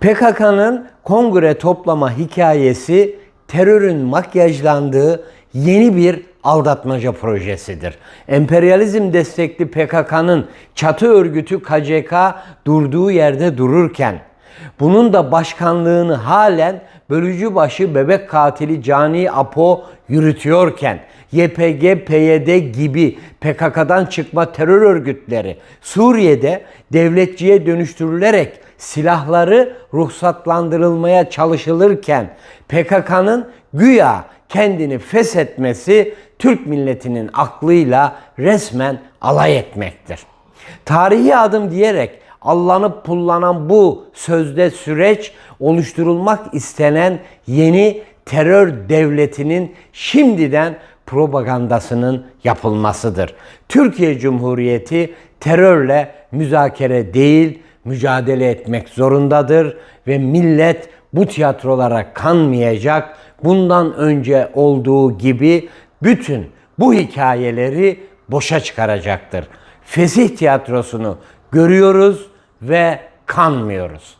PKK'nın kongre toplama hikayesi terörün makyajlandığı yeni bir aldatmaca projesidir. Emperyalizm destekli PKK'nın çatı örgütü KCK durduğu yerde dururken bunun da başkanlığını halen bölücü başı bebek katili Cani Apo yürütüyorken YPG, PYD gibi PKK'dan çıkma terör örgütleri Suriye'de devletçiye dönüştürülerek silahları ruhsatlandırılmaya çalışılırken PKK'nın güya kendini feshetmesi Türk milletinin aklıyla resmen alay etmektir. Tarihi adım diyerek allanıp pullanan bu sözde süreç oluşturulmak istenen yeni terör devletinin şimdiden propagandasının yapılmasıdır. Türkiye Cumhuriyeti terörle müzakere değil, mücadele etmek zorundadır ve millet bu tiyatrolara kanmayacak. Bundan önce olduğu gibi bütün bu hikayeleri boşa çıkaracaktır. Fesih tiyatrosunu görüyoruz ve kanmıyoruz.